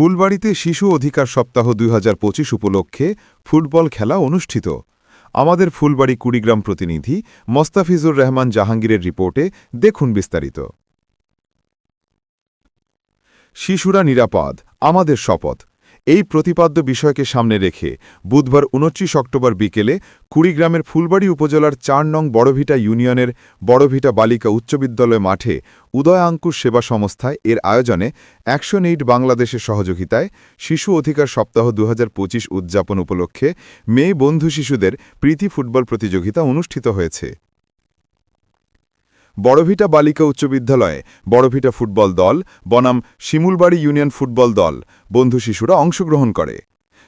ফুলবাড়িতে শিশু অধিকার সপ্তাহ দুই হাজার পঁচিশ উপলক্ষে ফুটবল খেলা অনুষ্ঠিত। আমাদের ফুলবাড়ি কুড়িগ্রাম প্রতিনিধি মোস্তাফিজুর রহমান জাহাঙ্গীরের রিপোর্টে দেখুন বিস্তারিত। শিশুরা নিরাপদ, আমাদের শপথ। এই প্রতিপাদ্য বিষয়কে সামনে রেখে বুধবার উনত্রিশ অক্টোবর বিকেলে কুড়িগ্রামের ফুলবাড়ি উপজেলার চার নং বড়ভিটা ইউনিয়নের বড়ভিটা বালিকা উচ্চ বিদ্যালয় মাঠে উদয় আঙ্কুশ সেবা সংস্থায় এর আয়োজনে অ্যাকশন এইড বাংলাদেশের সহযোগিতায় শিশু অধিকার সপ্তাহ দু হাজার পঁচিশ উদযাপন উপলক্ষে মেয়ে বন্ধু শিশুদের প্রীতি ফুটবল প্রতিযোগিতা অনুষ্ঠিত হয়েছে। বড়ভিটা বালিকা উচ্চ বিদ্যালয়ে বড়ভিটা ফুটবল দল, বনাম শিমুলবাড়ি ইউনিয়ন ফুটবল দল, বন্ধু শিশুরা অংশগ্রহণ করে।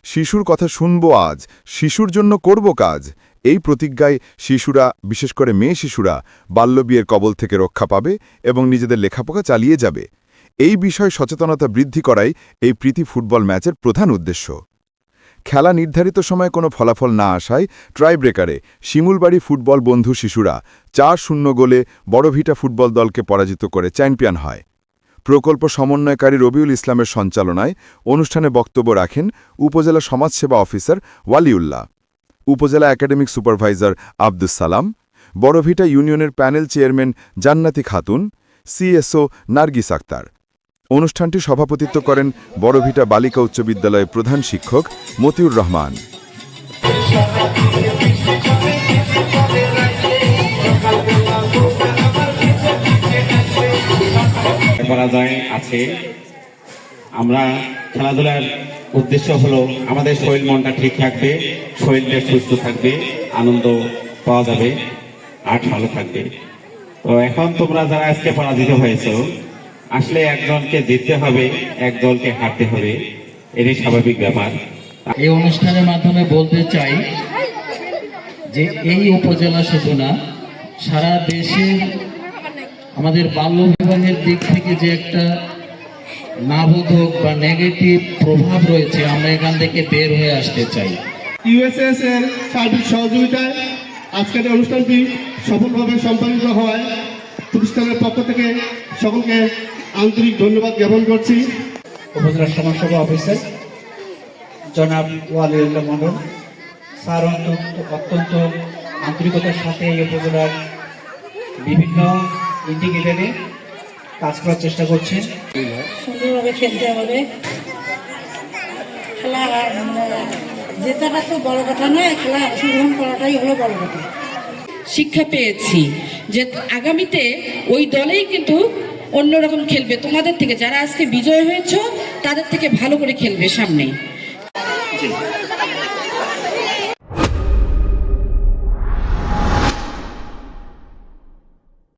শিশুর কথা শুনব আজ, শিশুর জন্য করব কাজ। এই প্রতিজ্ঞায় শিশুরা, বিশেষ করে মেয়ে শিশুরা, বাল্যবিয়ের কবল থেকে রক্ষা পাবে এবং নিজেদের লেখাপোকা চালিয়ে যাবে। এই বিষয়ে সচেতনতা বৃদ্ধি করাই এই প্রীতি ফুটবল ম্যাচের প্রধান উদ্দেশ্য। খেলা নির্ধারিত সময়ে কোনো ফলাফল না আসায় ট্রাইব্রেকারে শিমুলবাড়ি ফুটবল বন্ধু শিশুরা চার শূন্য গোলে বড়ভিটা ফুটবল দলকে পরাজিত করে চ্যাম্পিয়ন হয়। প্রকল্প সমন্বয়কারী রবিউল ইসলামের সঞ্চালনায় অনুষ্ঠানে বক্তব্য রাখেন উপজেলা সমাজসেবা অফিসার ওয়ালিউল্লাহ, উপজেলা একাডেমিক সুপারভাইজার আব্দুস সালাম, বড়ভিটা ইউনিয়নের প্যানেল চেয়ারম্যান জান্নাতি খাতুন, সিএসও নার্গিস আক্তার। অনুষ্ঠানটি সভাপতিত্ব করেন বড়ভিটা বালিকা উচ্চ বিদ্যালয়ের প্রধান শিক্ষক মতিউর রহমান। আছে। আমরা খেলাধুলার উদ্দেশ্য হলো আমাদের শরীর মনটা ঠিক থাকবে, শরীরটা সুস্থ থাকবে, আনন্দ পাওয়া যাবে, আর ভালো থাকবে। তো এখন তোমরা যারা আজকে পরাজিত হয়েছো আসলে একজনকে জিততে হবে এক দলকে হারতে হবে এটাই স্বাভাবিক ব্যাপার। এই অনুষ্ঠানের মাধ্যমে বলতে চাই যে এই উপজেলা শুধু না সারা দেশে আমাদের বাল্য বিবাহের দিক থেকে যে একটা নাবোধক বা নেগেটিভ প্রভাব রয়েছে আমরা এখান থেকে বের হয়ে আসতে চাই। ইউএসএস এর সার্বিক সহযোগিতায় আজকের অনুষ্ঠানটি সফলভাবে সম্পাদিত হওয়ায় প্রতিষ্ঠানের পক্ষ থেকে সকলকে আন্তরিক ধন্যবাদ জ্ঞাপন করছি। উপজেলা সমাজসেবা অফিসার জনাব ওয়ালিউল্লাহ মন্ডল স্যার অত্যন্ত অত্যন্ত আন্তরিকতার সাথে এই উপজেলার বিভিন্ন ইন্ডিকেটারে কাজ করার চেষ্টা করছে সুন্দরভাবে খেলতে হবে। খেলা মানে জেতাটা তো বড় কথা নয় খেলা অংশগ্রহণ করাটাই হলো বড় কথা। শিক্ষা পেয়েছি যে আগামীতে ওই দলেই কিন্তু অন্যরকম খেলবে। তোমাদের থেকে যারা আজকে বিজয় হয়েছ, তাদের থেকে ভালো করে খেলবে সামনে